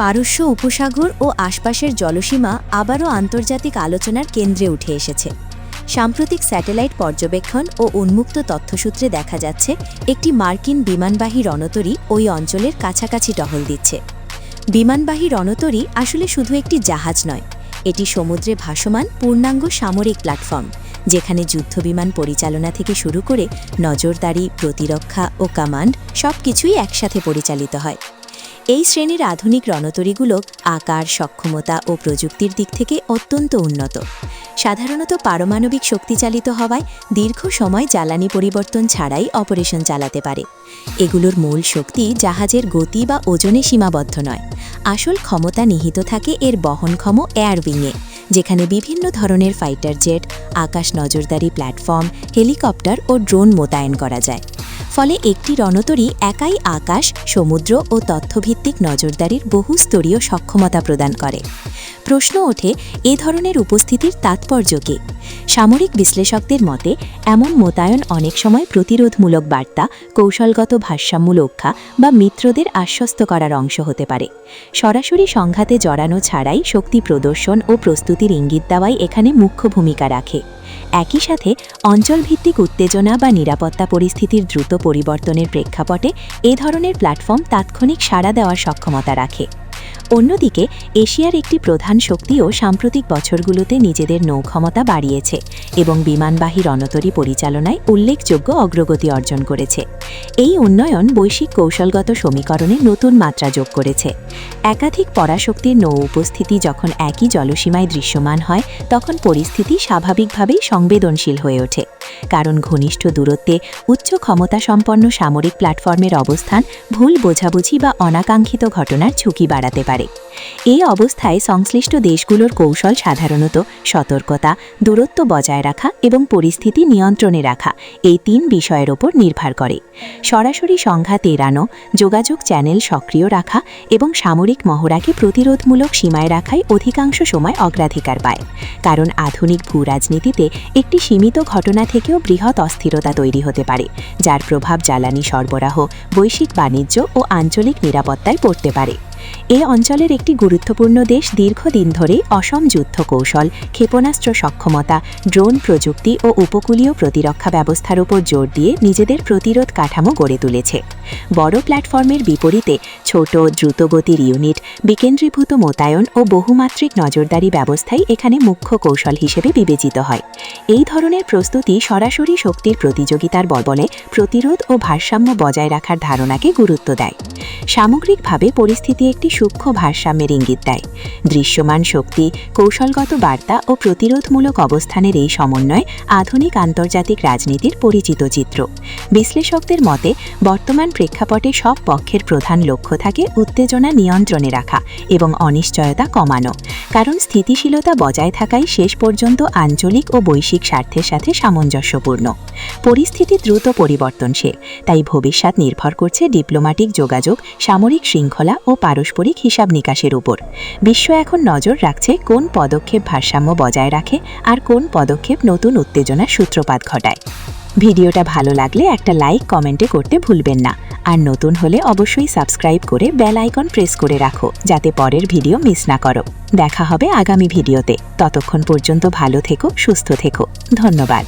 পারস্য উপসাগর ও আশপাশের জলসীমা আবারও আন্তর্জাতিক আলোচনার কেন্দ্রে উঠে এসেছে। সাম্প্রতিক স্যাটেলাইট পর্যবেক্ষণ ও উন্মুক্ত তথ্যসূত্রে দেখা যাচ্ছে, একটি মার্কিন বিমানবাহী রণতরী ওই অঞ্চলের কাছাকাছি টহল দিচ্ছে। বিমানবাহী রণতরী আসলে শুধু একটি জাহাজ নয়, এটি সমুদ্রে ভাসমান পূর্ণাঙ্গ সামরিক প্ল্যাটফর্ম, যেখানে যুদ্ধবিমান পরিচালনা থেকে শুরু করে নজরদারি, প্রতিরক্ষা ও কামান্ড সবকিছুই একসাথে পরিচালিত হয়। এই শ্রেণির আধুনিক রণতরীগুলো আকার, সক্ষমতা ও প্রযুক্তির দিক থেকে অত্যন্ত উন্নত। সাধারণত পারমাণবিক শক্তিচালিত হওয়ায় দীর্ঘ সময় জ্বালানি পরিবর্তন ছাড়াই অপারেশন চালাতে পারে। এগুলোর মূল শক্তি জাহাজের গতি বা ওজনে সীমাবদ্ধ নয়। আসল ক্ষমতা নিহিত থাকে এর বহনক্ষম এয়ারউইংয়ে যেখানে বিভিন্ন ধরনের ফাইটার জেট, আকাশ নজরদারি প্ল্যাটফর্ম, হেলিকপ্টার ও ড্রোন মোতায়েন করা যায়। ফলে একটি রণতরী একাই আকাশ, সমুদ্র ও তথ্যভিত্তিক নজরদারির বহুস্তরীয় সক্ষমতা প্রদান করে। প্রশ্ন ওঠে, এ ধরনের উপস্থিতির তাৎপর্য কী? সামরিক বিশ্লেষকদের মতে, এমন মোতায়েন অনেক সময় প্রতিরোধমূলক বার্তা, কৌশলগত ভারসাম্য রক্ষা বা মিত্রদের আশ্বস্ত করার অংশ হতে পারে। সরাসরি সংঘাতে জড়ানো ছাড়াই শক্তি প্রদর্শন ও প্রস্তুতির ইঙ্গিত দেওয়াই এখানে মুখ্য ভূমিকা রাখে। একই সাথে, অঞ্চলভিত্তিক উত্তেজনা বা নিরাপত্তা পরিস্থিতির দ্রুত পরিবর্তনের প্রেক্ষাপটে এ ধরনের প্ল্যাটফর্ম তাৎক্ষণিক সাড়া দেওয়ার সক্ষমতা রাখে। অন্যদিকে, এশিয়ার একটি প্রধান শক্তিও সাম্প্রতিক বছরগুলোতে নিজেদের নৌক্ষমতা বাড়িয়েছে এবং বিমানবাহী রণতরী পরিচালনায় উল্লেখযোগ্য অগ্রগতি অর্জন করেছে। এই উন্নয়ন বৈশ্বিক কৌশলগত সমীকরণে নতুন মাত্রা যোগ করেছে। একাধিক পরাশক্তির নৌ উপস্থিতি যখন একই জলসীমায় দৃশ্যমান হয়, তখন পরিস্থিতি স্বাভাবিকভাবেই সংবেদনশীল হয়ে ওঠে। কারণ ঘনিষ্ঠ দূরত্বে উচ্চ ক্ষমতা সম্পন্ন সামরিক প্ল্যাটফর্মের অবস্থান ভুল বোঝাবুঝি বা অনাকাঙ্ক্ষিত ঘটনার ঝুঁকি বাড়াতে পারে। এই অবস্থায় সংশ্লিষ্ট দেশগুলোর কৌশল সাধারণত সতর্কতা, দূরত্ব বজায় রাখা এবং পরিস্থিতি নিয়ন্ত্রণে রাখা এই তিন বিষয়ের ওপর নির্ভর করে। সরাসরি সংঘাত এড়ানো, যোগাযোগ চ্যানেল সক্রিয় রাখা এবং সামরিক মহড়াকে প্রতিরোধমূলক সীমায় রাখাই অধিকাংশ সময় অগ্রাধিকার পায়। কারণ আধুনিক ভূ রাজনীতিতে একটি সীমিত ঘটনা থেকেও বৃহৎ অস্থিরতা তৈরি হতে পারে, যার প্রভাব জ্বালানি সরবরাহ, বৈশ্বিক বাণিজ্য ও আঞ্চলিক নিরাপত্তায় পড়তে পারে। এ অঞ্চলের একটি গুরুত্বপূর্ণ দেশ দীর্ঘদিন ধরে অসম যুদ্ধ কৌশল ক্ষেপণাস্ত্র সক্ষমতা, ড্রোন প্রযুক্তি ও উপকূলীয় প্রতিরক্ষা ব্যবস্থার উপর জোর দিয়ে নিজেদের প্রতিরোধ কাঠামো গড়ে তুলেছে। বড় প্ল্যাটফর্মের বিপরীতে ছোট দ্রুতগতির ইউনিট, বিকেন্দ্রীভূত মোতায়ন ও বহুমাত্রিক নজরদারি ব্যবস্থাই এখানে মুখ্য কৌশল হিসেবে বিবেচিত হয়। এই ধরনের প্রস্তুতি সরাসরি শক্তির প্রতিযোগিতার বদলে প্রতিরোধ ও ভারসাম্য বজায় রাখার ধারণাকে গুরুত্ব দেয়। সামগ্রিকভাবে পরিস্থিতি একটি সূক্ষ্ম ভারসাম্যের ইঙ্গিত দেয়। দৃশ্যমান শক্তি, কৌশলগত বার্তা ও প্রতিরোধমূলক অবস্থানের এই সমন্বয় আধুনিক আন্তর্জাতিক রাজনীতির পরিচিত চিত্র। বিশ্লেষকদের মতে, বর্তমান প্রেক্ষাপটে সব পক্ষের প্রধান লক্ষ্য থাকে উত্তেজনা নিয়ন্ত্রণে রাখা এবং অনিশ্চয়তা কমানো। কারণ স্থিতিশীলতা বজায় থাকাই শেষ পর্যন্ত আঞ্চলিক ও বৈশ্বিক স্বার্থের সাথে সামঞ্জস্যপূর্ণ। পরিস্থিতি দ্রুত পরিবর্তনশীল, তাই ভবিষ্যৎ নির্ভর করছে ডিপ্লোম্যাটিক যোগাযোগ, সামরিক শৃঙ্খলা ও পারস্পরিক হিসাব নিকাশের উপর। বিশ্ব এখন নজর রাখছে কোন পদক্ষেপ ভারসাম্য বজায় রাখে আর কোন পদক্ষেপ নতুন উত্তেজনার সূত্রপাত ঘটায়। ভিডিওটা ভালো লাগলে একটা লাইক, কমেন্টে করতে ভুলবেন না। আর নতুন হলে অবশ্যই সাবস্ক্রাইব করে বেল আইকন প্রেস করে রাখো, যাতে পরের ভিডিও মিস না করো। দেখা হবে আগামী ভিডিওতে। ততক্ষণ পর্যন্ত ভালো থেকো, সুস্থ থেকো। ধন্যবাদ।